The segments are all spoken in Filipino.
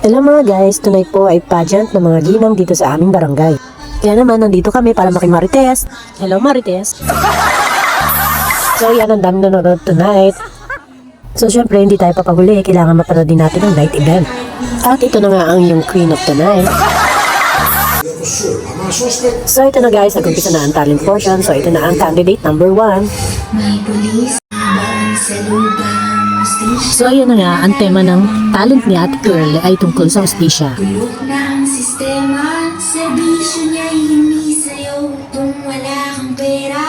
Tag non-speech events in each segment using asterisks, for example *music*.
Hello mga guys, tonight po ay pageant ng mga ginang dito sa aming barangay. Kaya naman, nandito kami para makimarites. Hello Marites! *laughs* So yan, ang dami nanonood tonight. So syempre, hindi tayo papaguli. Kailangan mapanood din natin ang night event. At ito na nga ang yung queen of the night. So ito na guys, nag-umpisa na ang talent portion. So ito na ang candidate number one. May pulis bang sa So ayun na nga, ang tema ng talent ni Ate Girl ay tungkol sa hostisya. Bulok ng sistema Sa bisyo niya hindi sa'yo Kung wala kang pera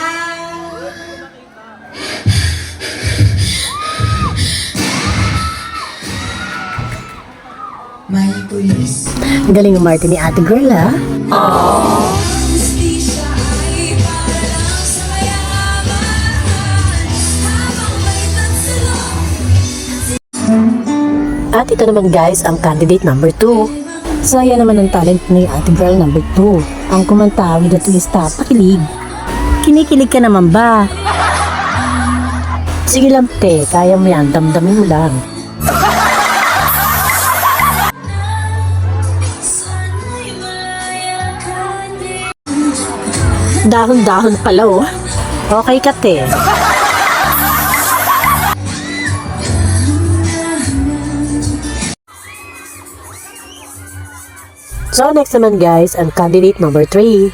May pulis Ang galing ng Martin ni Ate Girl ha. Hustisya At ito naman guys, ang candidate number 2. So ayan naman ang talent ni Ate Girl number 2. Ang kumanta with a twist up, pakilig. Kinikilig ka naman ba? Sige lang te, kaya mo yan, damdamin mo lang. Dahon-dahon pala oh. Okay ka te. So next naman guys, ang candidate number 3.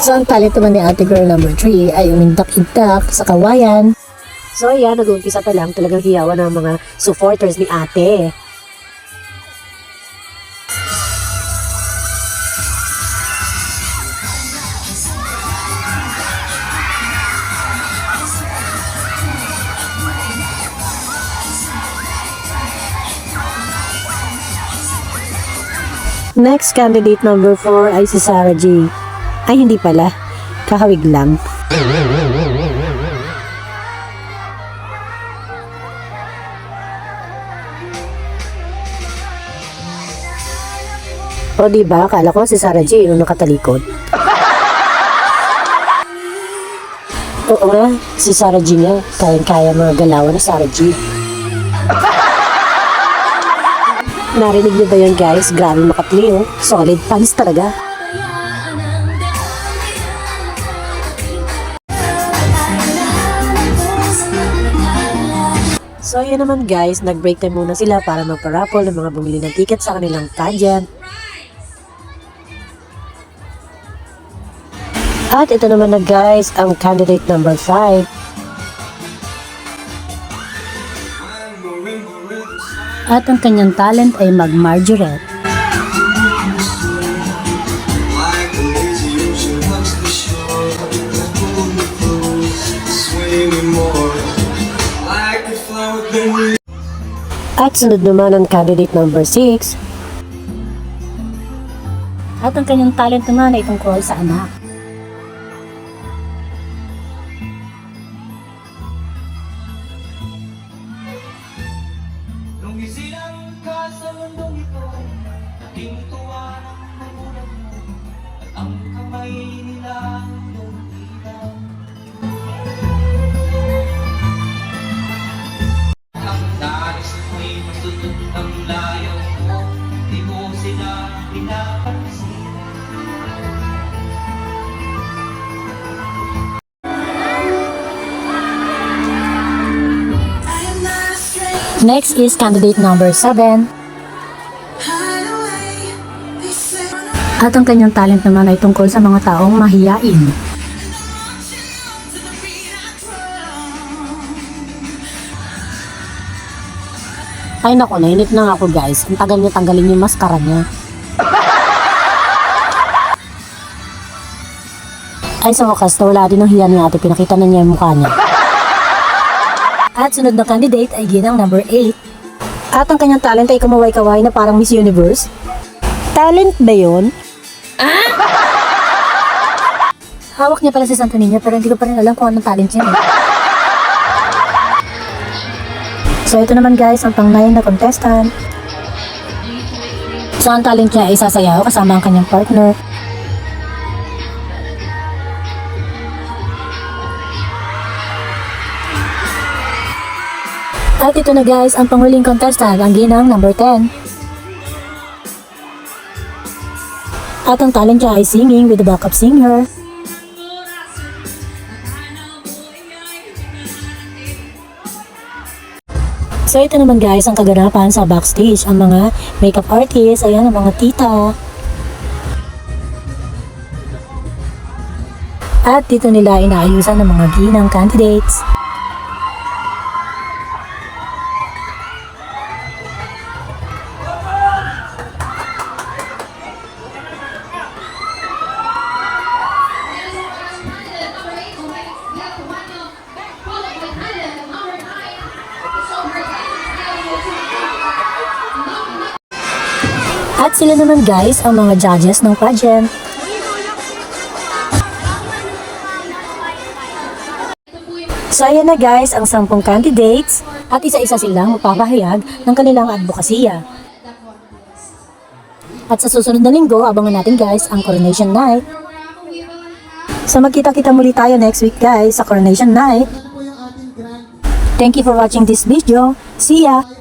So ang talent naman ni ate girl number 3 ay umindak-indak sa kawayan. So ayan, nag-uumpisa pa lang talagang hiyawan ng mga supporters ni ate. Next candidate number 4 ay si Sarah G. Ay hindi pala, kakawig lang. O di ba, akala ko si Sarah G yung nakatalikod. *laughs* Oo nga, si Sarah G nga, kayang-kaya mga galawan ni Sarah G. *laughs* Narinig niyo ba yun guys? Grabe makapli oh. Solid pants talaga. So yun naman guys, nag-break time muna sila para magpa-raffle ng mga bumili ng ticket sa kanilang pageant. At ito naman na guys, ang candidate number 5. At ang kanyang talent ay mag-margarette. At sunod naman ang candidate number 6. At ang kanyang talent naman ay tungkol sa anak. Next is candidate number 7. Hide away They say At ang kanyang talent naman ay tungkol sa mga taong mahiyain. Ay nako, nainip na ako guys. Ang tagal niya tanggalin yung maskara niya. Ay sa wakas, nawala din ang hiya ni ate. Pinakita na niya yung mukha niya. At sunod na candidate ay ginang number 8. At ang kanyang talent ay kumaway-kaway na parang Miss Universe. Talent ba yun? Ah? Hawak niya pala si Santa Niña pero hindi ko pa rin alam kung anong talent niya. eh. So ito naman guys, ang pang-9 na contestant. So ang talent niya ay sasayaw kasama ang kanyang partner. At ito na guys ang panguling contestant, ang ginang number 10. At ang talent niya ay singing with the backup singer. So ito naman guys ang kaganapan sa backstage, ang mga makeup artist, ayan ang mga tita. At dito nila inaayusan ng mga ginang candidates. Sila naman guys ang mga judges ng pageant. So ayan na guys ang sampung candidates at isa-isa silang magpapahayag ng kanilang advokasya. At sa susunod na linggo, abangan natin guys ang Coronation Night. So magkita-kita muli tayo next week guys sa Coronation Night. Thank you for watching this video. See ya!